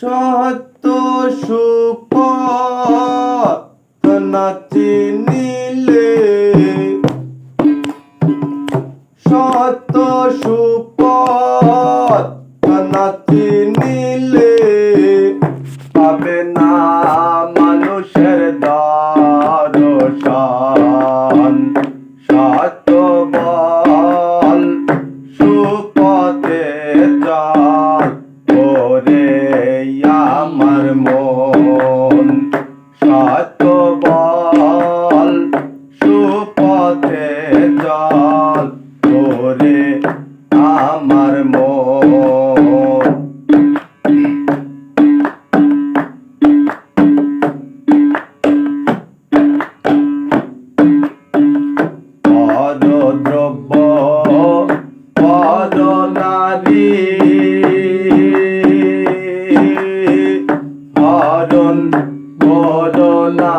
সত্য সুপথ না চিনিলে। সত্য সুপথ না চিনিলে পাবে না মানুষের দরশা মন সাতবাল সুপথে জল করে আমার মন। বদনা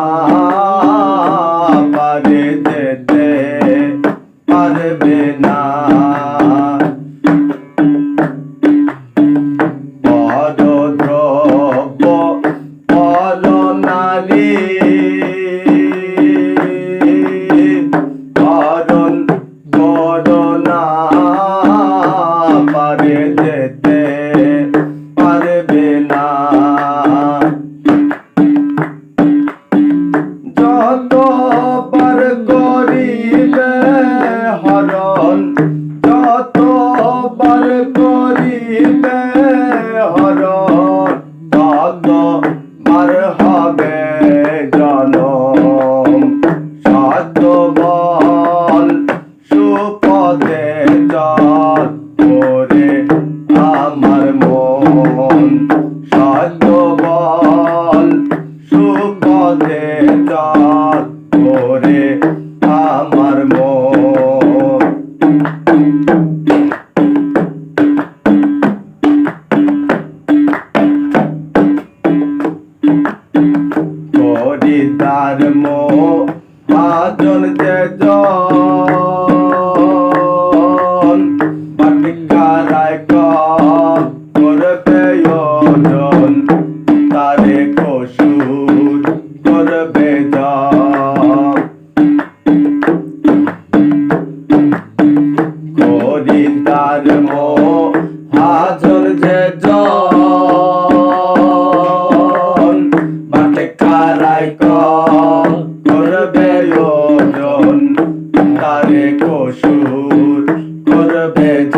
চাঁদ ভোরে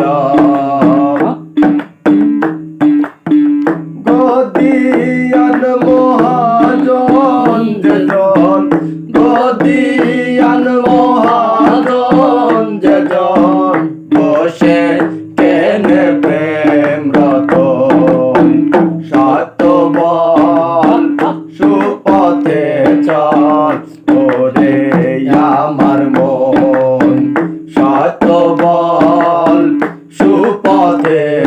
God. Yeah.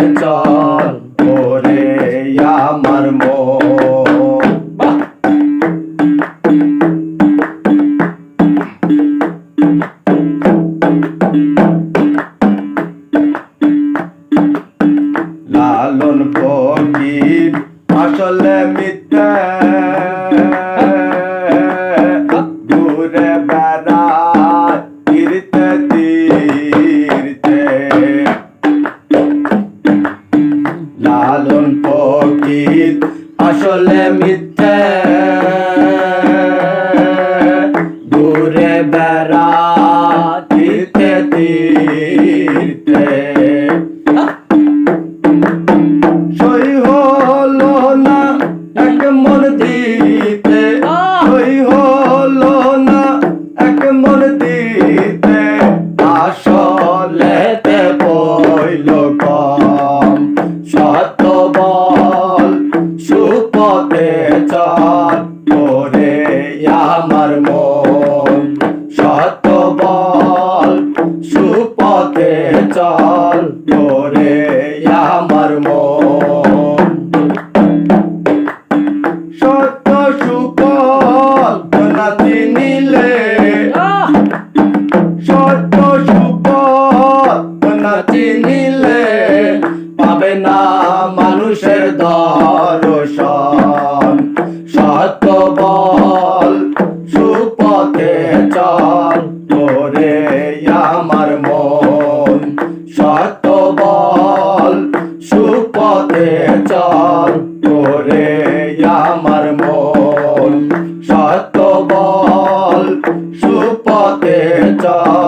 সবল সুপথে চল ওরে আমার মন। সত বল সুপথে চল ওরে দর্শন সত্য বল, সুপথে চল তোরে আমার মন সত্য বল, সুপথে চল তোরে আমার মন সত্য বল, সুপথে চল